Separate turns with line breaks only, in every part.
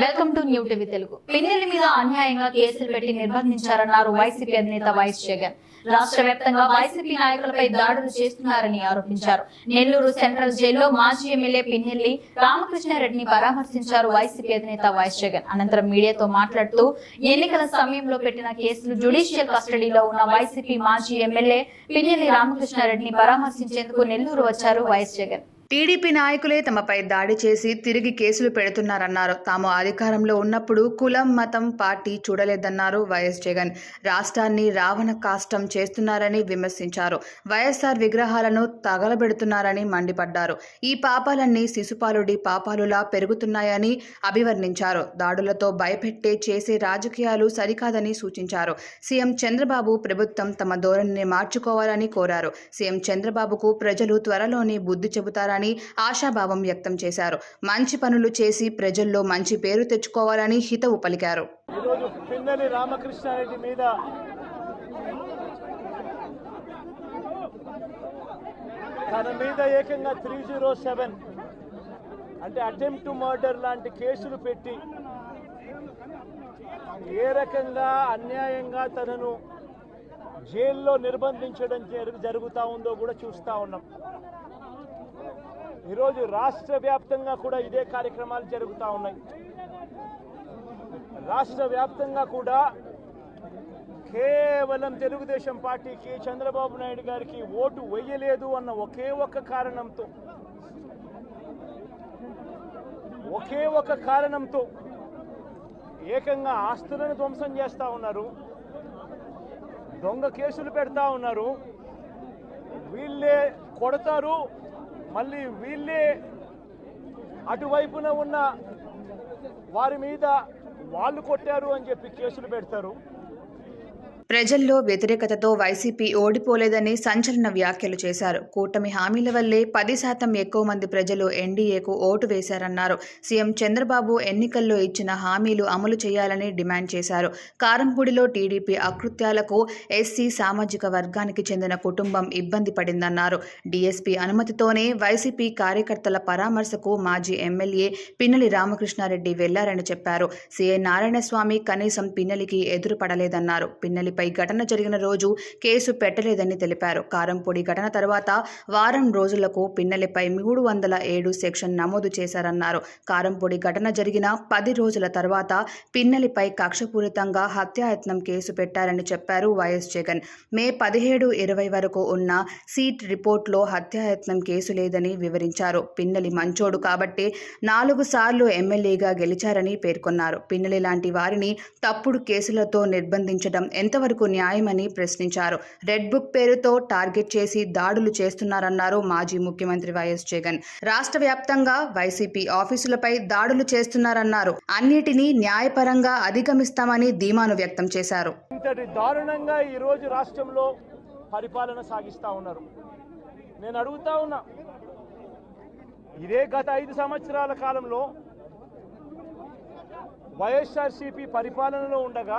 Welcome to new TV Telugu Pinnelli మీద అన్యాయంగా కేసులు పెట్టి నిర్బంధించారన్నారు వైసీపీ అధినేత వైఎస్ జగన్. రాష్ట్ర వ్యాప్తంగా వైసీపీ నాయకులపై దాడులు చేస్తున్నారని ఆరోపించారు. నెల్లూరు సెంట్రల్ జైల్లో మాజీ ఎమ్మెల్యే పిన్నెల్లి రామకృష్ణారెడ్డిని పరామర్శించారు వైసీపీ అధినేత వైఎస్ జగన్. అనంతరం మీడియాతో మాట్లాడుతూ ఎన్నికల సమయంలో పెట్టిన కేసులు జుడిషియల్ కస్టడీలో ఉన్న వైసీపీ మాజీ ఎమ్మెల్యే పిన్నెల్లి రామకృష్ణారెడ్డిని పరామర్శించేందుకు నెల్లూరు వచ్చారు వైఎస్ జగన్.
టీడీపీ నాయకులే తమపై దాడి చేసి తిరిగి కేసులు పెడుతున్నారన్నారు. తాము అధికారంలో ఉన్నప్పుడు కులం మతం పార్టీ చూడలేదన్నారు వైఎస్ జగన్. రాష్ట్రాన్ని రావణ కాష్టం చేస్తున్నారని విమర్శించారు. వైఎస్ఆర్ విగ్రహాలను తగలబెడుతున్నారని మండిపడ్డారు. ఈ పాపాలన్నీ శిశుపాలుడి పాపాలులా పెరుగుతున్నాయని అభివర్ణించారు. దాడులతో భయపెట్టే చేసే రాజకీయాలు సరికాదని సూచించారు. సీఎం చంద్రబాబు ప్రభుత్వం తమ ధోరణిని మార్చుకోవాలని కోరారు. సీఎం చంద్రబాబుకు ప్రజలు త్వరలోనే బుద్ధి చెబుతారని ఆశాభావం వ్యక్తం చేశారు. మంచి పనులు చేసి ప్రజల్లో మంచి పేరు తెచ్చుకోవాలని హితవు పలికారు.
రామకృష్ణారెడ్డి మీద తన మీద ఏకంగా త్రీ జీరో సెవెన్ అంటే అటెంప్ట్ మర్డర్ లాంటి కేసులు పెట్టి ఏ రకంగా అన్యాయంగా తనను జైల్లో నిర్బంధించడం జరుగు జరుగుతూ ఉందో కూడా చూస్తూ ఉన్నాం. ఈరోజు రాష్ట్ర వ్యాప్తంగా కూడా ఇదే కార్యక్రమాలు జరుగుతూ ఉన్నాయి. రాష్ట్ర వ్యాప్తంగా కూడా కేవలం తెలుగుదేశం పార్టీకి చంద్రబాబు నాయుడు గారికి ఓటు వేయలేదు అన్న ఒకే ఒక్క కారణంతో. ఒకే ఒక కారణంతో ఏకంగా ఆస్తులను ధ్వంసం చేస్తూ ఉన్నారు. దొంగ కేసులు పెడతా ఉన్నారు. వీళ్ళే కొడతారు. మళ్ళీ వీళ్ళే అటువైపున ఉన్న వారి మీద వాళ్ళు కొట్టారు అని చెప్పి కేసులు పెడతారు.
ప్రజల్లో వ్యతిరేకతతో వైసీపీ ఓడిపోలేదని సంచలన వ్యాఖ్యలు చేశారు. కూటమి హామీల వల్లే పది శాతం ఎక్కువ మంది ప్రజలు ఎన్డీఏకు ఓటు వేశారన్నారు. సీఎం చంద్రబాబు ఎన్నికల్లో ఇచ్చిన హామీలు అమలు చేయాలని డిమాండ్ చేశారు. కారంపూడిలో టీడీపీ అకృత్యాలకు ఎస్సీ సామాజిక వర్గానికి చెందిన కుటుంబం ఇబ్బంది పడిందన్నారు. డీఎస్పీ అనుమతితోనే వైసీపీ కార్యకర్తల పరామర్శకు మాజీ ఎమ్మెల్యే పిన్నెలి రామకృష్ణారెడ్డి వెళ్ళారని చెప్పారు. సీఎం నారాయణస్వామి కనీసం పిన్నెలికి ఎదురుపడలేదన్నారు. పిన్నెలిపై ఘటన జరిగిన రోజు కేసు పెట్టలేదని తెలిపారు. కారంపొడి ఘటన తర్వాత వారం రోజులకు పిన్నెలపై మూడు వందల ఏడు సెక్షన్ నమోదు చేశారన్నారు. కారంపొడి ఘటన జరిగిన పది రోజుల తర్వాత పిన్నెలిపై కక్షపూరితంగా హత్యాయత్నం కేసు పెట్టారని చెప్పారు వైఎస్ జగన్. మే పదిహేడు ఇరవై వరకు ఉన్న సీట్ రిపోర్ట్లో హత్యాయత్నం కేసు లేదని వివరించారు. పిన్నెలి మంచోడు కాబట్టి నాలుగు సార్లు ఎమ్మెల్యేగా గెలిచారని పేర్కొన్నారు. పిన్నెలి లాంటి వారిని తప్పుడు కేసులతో నిర్బంధించడం ఎంత ఎంతవరకు న్యాయమని ప్రశ్నించారు. రెడ్ బుక్ పేరుతో టార్గెట్ చేసి దాడులు చేస్తున్నారన్నారు మాజీ ముఖ్యమంత్రి వైఎస్ జగన్. రాష్ట్ర వ్యాప్తంగా వైసీపీ ఆఫీసులపై దాడులు చేస్తున్నారన్నారు. అన్నిటినీ న్యాయపరంగా అధిగమిస్తామని ధీమాను వ్యక్తం చేశారు.
ఇంతటి దారుణంగా ఈరోజు రాష్ట్రంలో పరిపాలన సాగిస్తూ ఉన్నారు. నేను అడుగుతా ఉన్నా ఇదే గత ఐదు సంవత్సరాల కాలంలో వైఎస్ఆర్సీపీ పరిపాలనలో ఉండగా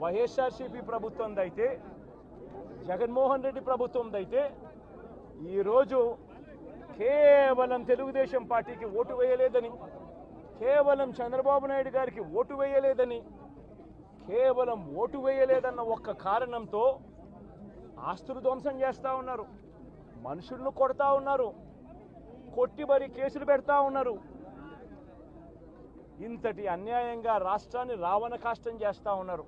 వైఎస్ఆర్సీపీ ప్రభుత్వందైతే జగన్మోహన్ రెడ్డి ప్రభుత్వందైతే ఈరోజు కేవలం తెలుగుదేశం పార్టీకి ఓటు వేయలేదని కేవలం చంద్రబాబు నాయుడు గారికి ఓటు వేయలేదని కేవలం ఓటు వేయలేదన్న ఒక్క కారణంతో ఆస్తులు ధ్వంసం చేస్తూ ఉన్నారు మనుషులను కొడతా ఉన్నారు కొట్టి మరి కేసులు పెడతా ఉన్నారు. ఇంతటి అన్యాయంగా రాష్ట్రాన్ని రావణ కాష్టం చేస్తూ ఉన్నారు.